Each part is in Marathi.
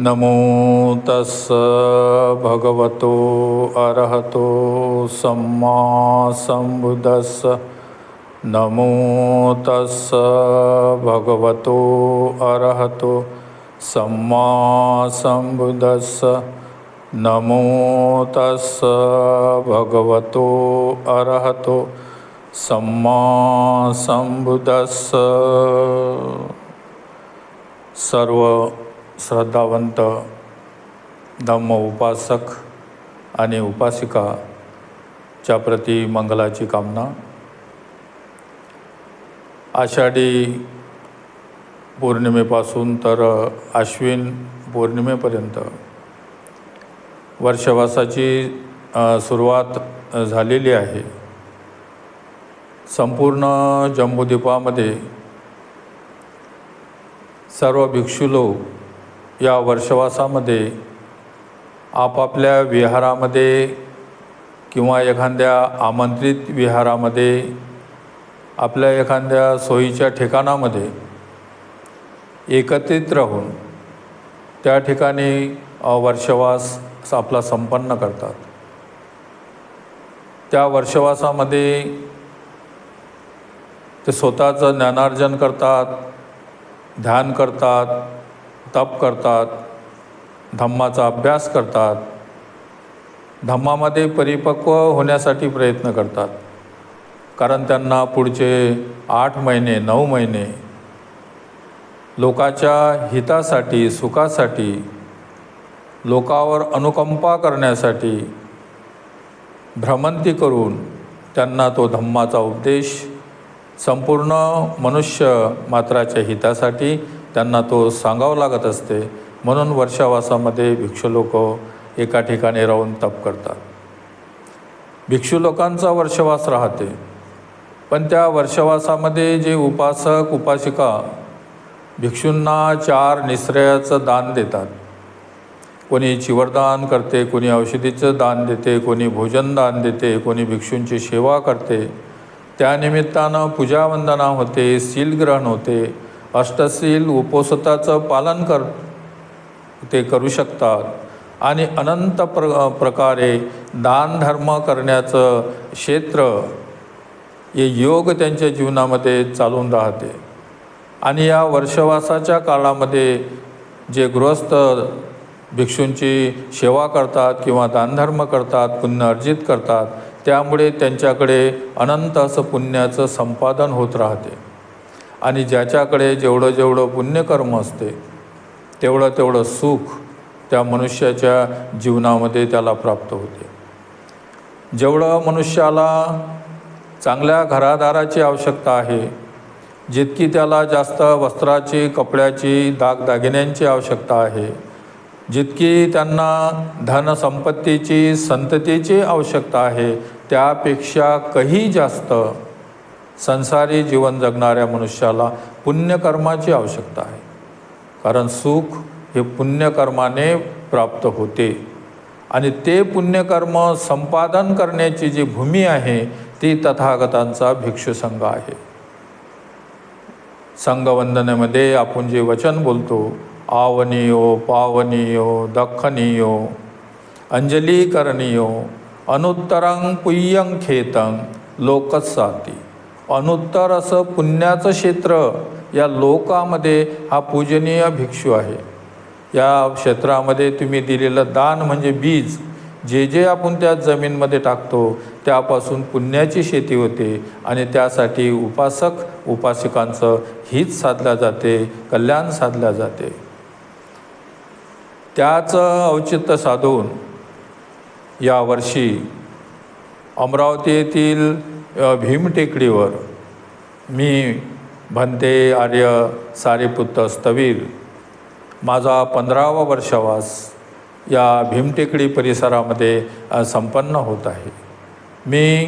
नमो तस्स भगवतो अरहतो सम्मा संबुदस्स नमो तस्स भगवतो अरहतो सम्मा संबुदस्स नमो तस्स भगवतो अरहतो सम्मा संबुदस्स सर्व श्रद्धावंत धम्म उपासक आणि उपासिकाच्या प्रती मंगलाची कामना. आषाढी पौर्णिमेपासून तर आश्विन पौर्णिमेपर्यंत. वर्षवासाची सुरुवात झालेली आहे. संपूर्ण जम्बूद्वीपामध्ये सर्व भिक्षू लोक या वर्षवासामध्ये आपापल्या विहारामध्ये किंवा एखाद्या आमंत्रित विहारामध्ये आपल्या एखाद्या सोयीच्या ठिकाणामध्ये एकत्रित राहून त्या ठिकाणी वर्षवास आपला संपन्न करतात. त्या वर्षवासामध्ये ते स्वतःचं ज्ञानार्जन करतात ध्यान करतात तप करतात धम्माचा अभ्यास करतात धम्मामध्ये परिपक्व होण्यासाठी प्रयत्न करतात. कारण त्यांना पुढचे आठ महिने नऊ महिने लोकाच्या हितासाठी सुखासाठी लोकावर अनुकंपा करण्यासाठी भ्रमंती करून त्यांना तो धम्माचा उपदेश संपूर्ण मनुष्य मात्राच्या हितासाठी त्यांना तो सांगावं लागत असते. म्हणून वर्षावासामध्ये भिक्षू लोक एका ठिकाणी राहून तप करतात. भिक्षू लोकांचा वर्षवास राहते. पण त्या वर्षवासामध्ये जे उपासक उपासिका भिक्षूंना चार निश्रयाचं दान देतात. कोणी चिवरदान करते कोणी औषधीचं दान देते कोणी भोजन दान देते कोणी भिक्षूंची सेवा करते. त्यानिमित्तानं पूजावंदना होते सीलग्रहण होते. अष्टशील उपोसताचं पालन कर ते करू शकतात. आणि अनंत प्र प्रकारे दानधर्म करण्याचं क्षेत्र हे योग त्यांच्या जीवनामध्ये चालून राहते. आणि या वर्षवासाच्या काळामध्ये जे गृहस्थ भिक्षूंची सेवा करतात किंवा दानधर्म करतात पुण्य अर्जित करतात त्यामुळे त्यांच्याकडे अनंत असं पुण्याचं संपादन होत राहते. आणि ज्याच्याकडे जेवढं जेवढं पुण्यकर्म असते तेवढं तेवढं सुख त्या मनुष्याच्या जीवनामध्ये त्याला प्राप्त होते. जेवढं मनुष्याला चांगल्या घरादाराची आवश्यकता आहे जितकी त्याला जास्त वस्त्राची कपड्याची दागदागिन्यांची आवश्यकता आहे जितकी त्यांना धनसंपत्तीची संततीची आवश्यकता आहे त्यापेक्षा काही जास्त संसारी जीवन जगणाऱ्या मनुष्याला पुण्यकर्माची आवश्यकता आहे. कारण सुख हे पुण्यकर्माने प्राप्त होते. आणि ते पुण्यकर्म संपादन करण्याची जी भूमी आहे ती तथागतांचा भिक्षुसंघ आहे. संघवंदनेमध्ये आपण जे वचन बोलतो आवनीयो पावनीयो दख्खनीयो अंजली करणीयो अनुत्तरंग पुय्यं खेतं लोकसाती अनुत्तर असं पुण्याचं क्षेत्र या लोकामध्ये हा पूजनीय भिक्षू आहे. या क्षेत्रामध्ये तुम्ही दिलेलं दान म्हणजे बीज जे जे आपण त्या जमीनमध्ये टाकतो त्यापासून पुण्याची शेती होते आणि त्यासाठी उपासक उपासिकांचं हित साधल्या जाते कल्याण साधल्या जाते. त्याचं औचित्य साधून यावर्षी अमरावती येथील भीमटेकडीवर. मी भंते आर्य सारीपुत्त स्थवीर माझा पंधरावा वर्षावास या भीमटेकडी परिसरामध्ये संपन्न होत आहे. मी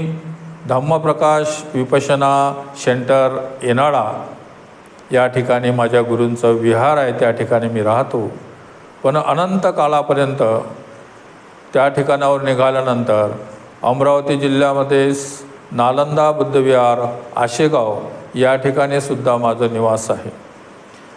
धम्मप्रकाश विपशना सेंटर येनाळा. या ठिकाणी माझ्या गुरूंचं विहार आहे त्या ठिकाणी मी राहतो. पण अनंत काळापर्यंत त्या ठिकाणावर निघाल्यानंतर अमरावती जिल्ह्यामध्ये नालंदा बुद्धविहार आशेगाव या ठिकाणी सुद्धा माझं निवास आहे.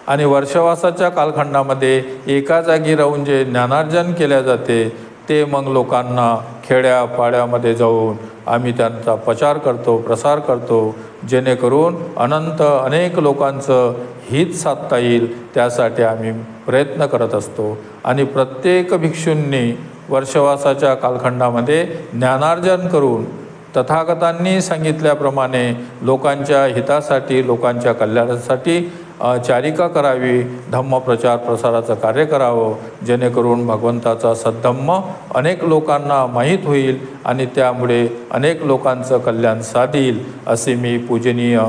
आणि वर्षवासाच्या कालखंडामध्ये एका जागी राहून जे ज्ञानार्जन केल्या जाते ते मग लोकांना खेड्यापाड्यामध्ये जाऊन आम्ही त्यांचा प्रचार करतो प्रसार करतो जेणेकरून अनंत अनेक लोकांचं हित साधता येईल त्यासाठी आम्ही प्रयत्न करत असतो. आणि प्रत्येक भिक्षूंनी वर्षवासाच्या कालखंडामध्ये ज्ञानार्जन करून तथागतांनी सांगितल्याप्रमाणे लोकांच्या हितासाठी लोकांच्या कल्याणासाठी चारिका करावी धम्मप्रचार प्रसाराचं कार्य करावं जेणेकरून भगवंताचा सद्धम्म अनेक लोकांना माहीत होईल आणि त्यामुळे अनेक लोकांचं कल्याण साधील असे मी पूजनीय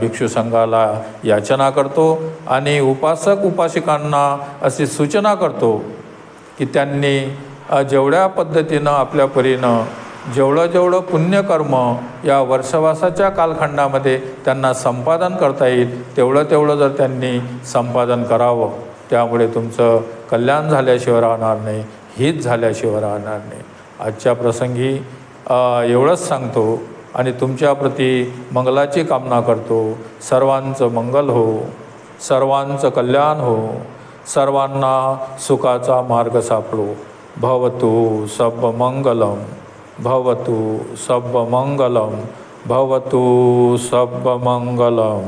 भिक्षू संघाला याचना करतो आणि उपासक उपासिकांना अशी सूचना करतो की त्यांनी जेवढ्या पद्धतीनं आपल्या परीनं जेवढं जेवढं पुण्यकर्म या वर्षवासाच्या कालखंडामध्ये त्यांना संपादन करता येईल तेवढं तेवढं जर त्यांनी संपादन करावं त्यामुळे तुमचं कल्याण झाल्याशिवाय राहणार नाही हित झाल्याशिवाय राहणार नाही. आजच्या प्रसंगी एवढंच सांगतो आणि तुमच्याप्रती मंगलाची कामना करतो. सर्वांचं मंगल हो सर्वांचं कल्याण हो सर्वांना सुखाचा मार्ग सापडो. भवतु सब मंगलम भवतु सब मंगलम भवतु सब मंगलम